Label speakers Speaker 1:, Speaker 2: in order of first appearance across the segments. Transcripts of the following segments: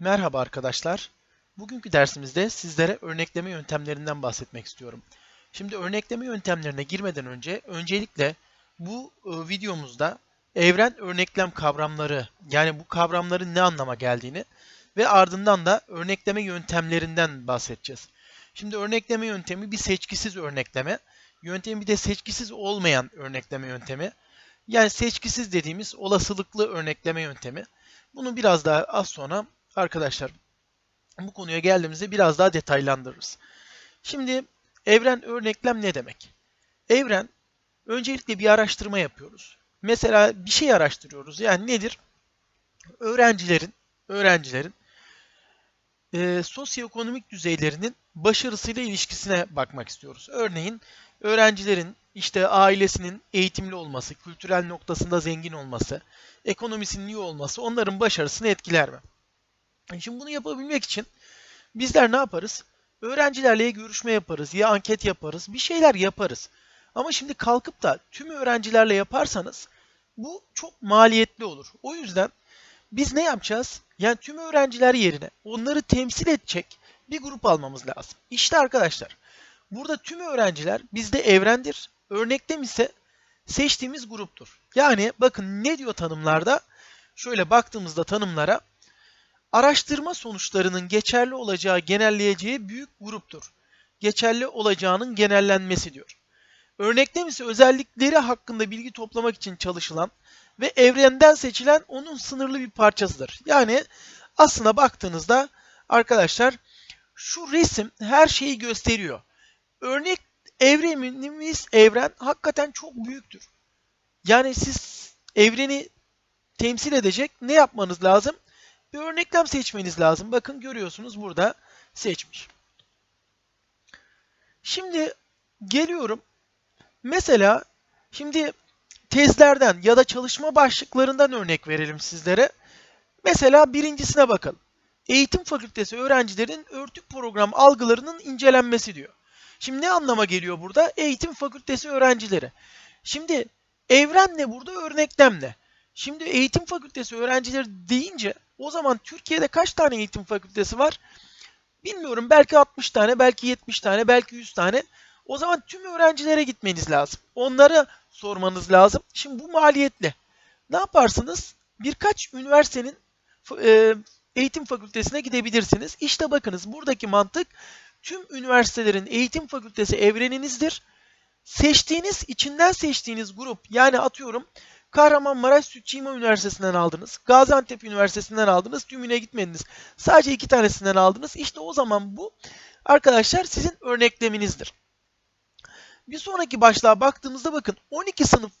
Speaker 1: Merhaba arkadaşlar. Bugünkü dersimizde sizlere örnekleme yöntemlerinden bahsetmek istiyorum. Şimdi örnekleme yöntemlerine girmeden önce öncelikle bu e, videomuzda evren örneklem kavramları yani bu kavramların ne anlama geldiğini ve ardından da örnekleme yöntemlerinden bahsedeceğiz. Şimdi örnekleme yöntemi bir seçkisiz örnekleme, yöntemi bir de seçkisiz olmayan örnekleme yöntemi. Yani seçkisiz dediğimiz olasılıklı örnekleme yöntemi. Bunu biraz daha az sonra arkadaşlar bu konuya geldiğimizde biraz daha detaylandırırız. Şimdi evren örneklem ne demek? Evren öncelikle bir araştırma yapıyoruz. Mesela bir şey araştırıyoruz. Yani nedir? Öğrencilerin öğrencilerin e, sosyoekonomik düzeylerinin başarısıyla ilişkisine bakmak istiyoruz. Örneğin öğrencilerin işte ailesinin eğitimli olması, kültürel noktasında zengin olması, ekonomisinin iyi olması onların başarısını etkiler mi? Şimdi bunu yapabilmek için bizler ne yaparız? Öğrencilerle görüşme yaparız, ya anket yaparız, bir şeyler yaparız. Ama şimdi kalkıp da tüm öğrencilerle yaparsanız bu çok maliyetli olur. O yüzden biz ne yapacağız? Yani tüm öğrenciler yerine onları temsil edecek bir grup almamız lazım. İşte arkadaşlar burada tüm öğrenciler bizde evrendir. Örneklem ise seçtiğimiz gruptur. Yani bakın ne diyor tanımlarda? Şöyle baktığımızda tanımlara araştırma sonuçlarının geçerli olacağı genelleyeceği büyük gruptur. Geçerli olacağının genellenmesi diyor. Örneklem ise özellikleri hakkında bilgi toplamak için çalışılan ve evrenden seçilen onun sınırlı bir parçasıdır. Yani aslına baktığınızda arkadaşlar şu resim her şeyi gösteriyor. Örnek evrenimiz evren hakikaten çok büyüktür. Yani siz evreni temsil edecek ne yapmanız lazım? Bir örneklem seçmeniz lazım. Bakın görüyorsunuz burada seçmiş. Şimdi geliyorum. Mesela şimdi tezlerden ya da çalışma başlıklarından örnek verelim sizlere. Mesela birincisine bakalım. Eğitim fakültesi öğrencilerin örtük program algılarının incelenmesi diyor. Şimdi ne anlama geliyor burada? Eğitim fakültesi öğrencileri. Şimdi evren ne burada? Örneklem ne? Şimdi eğitim fakültesi öğrencileri deyince o zaman Türkiye'de kaç tane eğitim fakültesi var? Bilmiyorum belki 60 tane, belki 70 tane, belki 100 tane. O zaman tüm öğrencilere gitmeniz lazım. Onlara sormanız lazım. Şimdi bu maliyetli. Ne yaparsınız? Birkaç üniversitenin e, eğitim fakültesine gidebilirsiniz. İşte bakınız buradaki mantık tüm üniversitelerin eğitim fakültesi evreninizdir. Seçtiğiniz, içinden seçtiğiniz grup yani atıyorum Kahramanmaraş Sütçü İmam Üniversitesi'nden aldınız. Gaziantep Üniversitesi'nden aldınız. Tümüne gitmediniz. Sadece iki tanesinden aldınız. İşte o zaman bu arkadaşlar sizin örnekleminizdir. Bir sonraki başlığa baktığımızda bakın 12 sınıf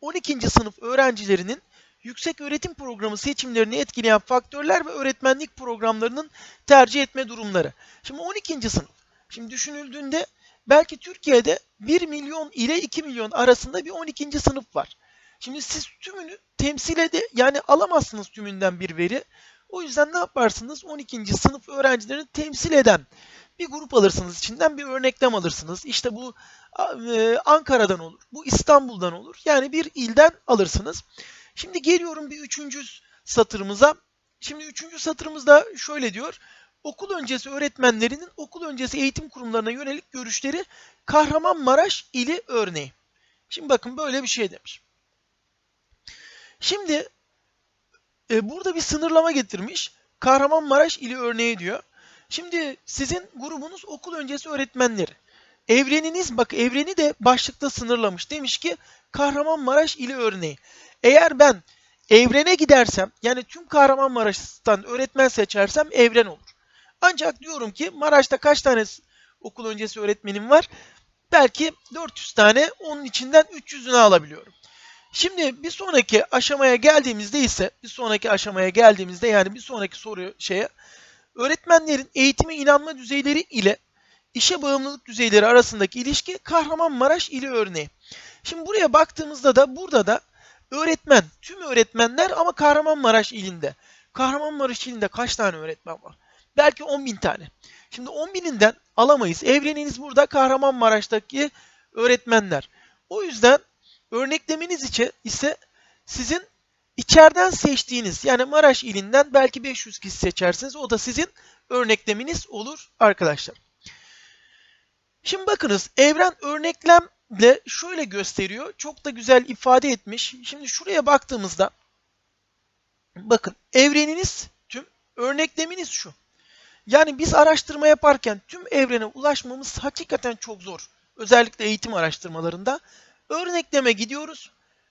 Speaker 1: 12. sınıf öğrencilerinin yüksek öğretim programı seçimlerini etkileyen faktörler ve öğretmenlik programlarının tercih etme durumları. Şimdi 12. sınıf. Şimdi düşünüldüğünde belki Türkiye'de 1 milyon ile 2 milyon arasında bir 12. sınıf var. Şimdi siz tümünü temsil ede yani alamazsınız tümünden bir veri. O yüzden ne yaparsınız? 12. sınıf öğrencilerini temsil eden bir grup alırsınız. içinden bir örneklem alırsınız. İşte bu e, Ankara'dan olur. Bu İstanbul'dan olur. Yani bir ilden alırsınız. Şimdi geliyorum bir üçüncü satırımıza. Şimdi üçüncü satırımızda şöyle diyor. Okul öncesi öğretmenlerinin okul öncesi eğitim kurumlarına yönelik görüşleri Kahramanmaraş ili örneği. Şimdi bakın böyle bir şey demiş. Şimdi e, burada bir sınırlama getirmiş. Kahramanmaraş ili örneği diyor. Şimdi sizin grubunuz okul öncesi öğretmenleri. Evreniniz bak evreni de başlıkta sınırlamış. Demiş ki Kahramanmaraş ili örneği. Eğer ben evrene gidersem yani tüm Kahramanmaraş'tan öğretmen seçersem evren olur. Ancak diyorum ki Maraş'ta kaç tane okul öncesi öğretmenim var? Belki 400 tane onun içinden 300'ünü alabiliyorum. Şimdi bir sonraki aşamaya geldiğimizde ise bir sonraki aşamaya geldiğimizde yani bir sonraki soru şeye öğretmenlerin eğitime inanma düzeyleri ile işe bağımlılık düzeyleri arasındaki ilişki Kahramanmaraş ili örneği. Şimdi buraya baktığımızda da burada da öğretmen, tüm öğretmenler ama Kahramanmaraş ilinde. Kahramanmaraş ilinde kaç tane öğretmen var? Belki 10 bin tane. Şimdi 10 bininden alamayız. Evreniniz burada Kahramanmaraş'taki öğretmenler. O yüzden Örneklemeniz için ise sizin içeriden seçtiğiniz yani Maraş ilinden belki 500 kişi seçersiniz. O da sizin örnekleminiz olur arkadaşlar. Şimdi bakınız evren örneklemle şöyle gösteriyor. Çok da güzel ifade etmiş. Şimdi şuraya baktığımızda bakın evreniniz tüm örnekleminiz şu. Yani biz araştırma yaparken tüm evrene ulaşmamız hakikaten çok zor. Özellikle eğitim araştırmalarında. Örnekleme gidiyoruz.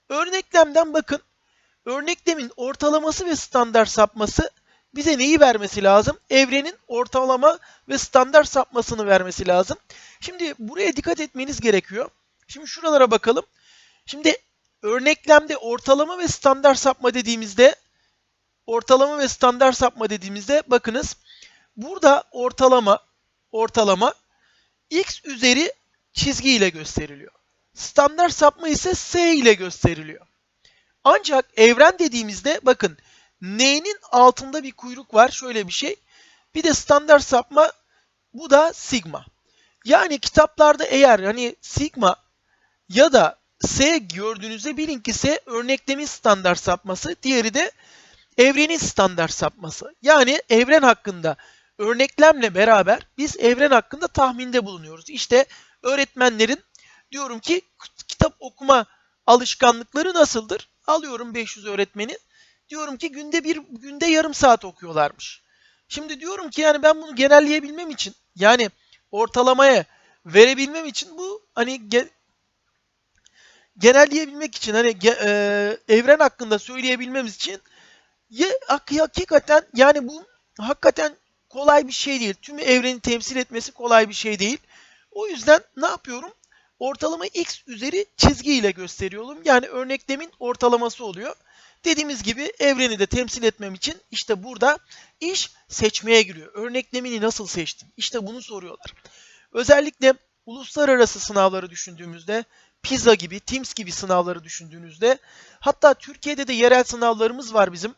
Speaker 1: Örneklemden bakın. Örneklemin ortalaması ve standart sapması bize neyi vermesi lazım? Evrenin ortalama ve standart sapmasını vermesi lazım. Şimdi buraya dikkat etmeniz gerekiyor. Şimdi şuralara bakalım. Şimdi örneklemde ortalama ve standart sapma dediğimizde ortalama ve standart sapma dediğimizde bakınız burada ortalama ortalama x üzeri çizgi ile gösteriliyor. Standart sapma ise s ile gösteriliyor. Ancak evren dediğimizde bakın n'nin altında bir kuyruk var. Şöyle bir şey. Bir de standart sapma bu da sigma. Yani kitaplarda eğer hani sigma ya da s gördüğünüzde bilin ki s örneklemin standart sapması, diğeri de evrenin standart sapması. Yani evren hakkında örneklemle beraber biz evren hakkında tahminde bulunuyoruz. İşte öğretmenlerin diyorum ki kitap okuma alışkanlıkları nasıldır? Alıyorum 500 öğretmeni. Diyorum ki günde bir günde yarım saat okuyorlarmış. Şimdi diyorum ki yani ben bunu genelleyebilmem için yani ortalamaya verebilmem için bu hani ge, genelleyebilmek için hani ge, e, evren hakkında söyleyebilmemiz için ya, hakikaten yani bu hakikaten kolay bir şey değil. Tüm evreni temsil etmesi kolay bir şey değil. O yüzden ne yapıyorum? Ortalama x üzeri çizgi ile gösteriyorum. Yani örneklemin ortalaması oluyor. Dediğimiz gibi evreni de temsil etmem için işte burada iş seçmeye giriyor. Örneklemini nasıl seçtim? İşte bunu soruyorlar. Özellikle uluslararası sınavları düşündüğümüzde PISA gibi, TIMSS gibi sınavları düşündüğünüzde hatta Türkiye'de de yerel sınavlarımız var bizim.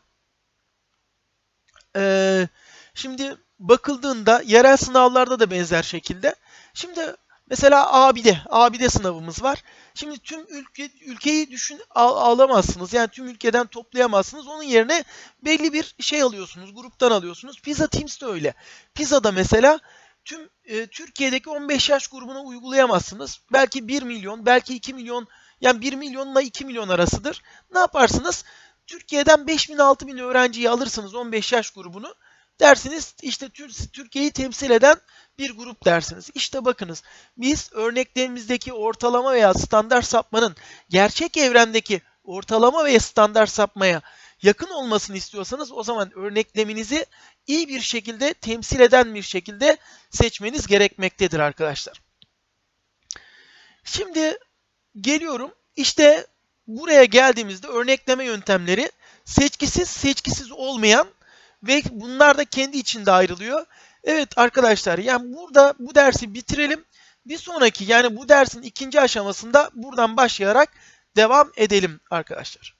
Speaker 1: Ee, şimdi bakıldığında yerel sınavlarda da benzer şekilde. Şimdi mesela abide, abide sınavımız var. Şimdi tüm ülke, ülkeyi düşün al, alamazsınız. Yani tüm ülkeden toplayamazsınız. Onun yerine belli bir şey alıyorsunuz, gruptan alıyorsunuz. Pizza Teams de öyle. Pizza'da mesela tüm e, Türkiye'deki 15 yaş grubuna uygulayamazsınız. Belki 1 milyon, belki 2 milyon, yani 1 milyonla 2 milyon arasıdır. Ne yaparsınız? Türkiye'den 5 bin 6 bin öğrenciyi alırsınız 15 yaş grubunu. Dersiniz işte Türkiye'yi temsil eden bir grup dersiniz. İşte bakınız biz örneklerimizdeki ortalama veya standart sapmanın gerçek evrendeki ortalama veya standart sapmaya yakın olmasını istiyorsanız o zaman örnekleminizi iyi bir şekilde temsil eden bir şekilde seçmeniz gerekmektedir arkadaşlar. Şimdi geliyorum işte buraya geldiğimizde örnekleme yöntemleri seçkisiz seçkisiz olmayan ve bunlar da kendi içinde ayrılıyor. Evet arkadaşlar yani burada bu dersi bitirelim. Bir sonraki yani bu dersin ikinci aşamasında buradan başlayarak devam edelim arkadaşlar.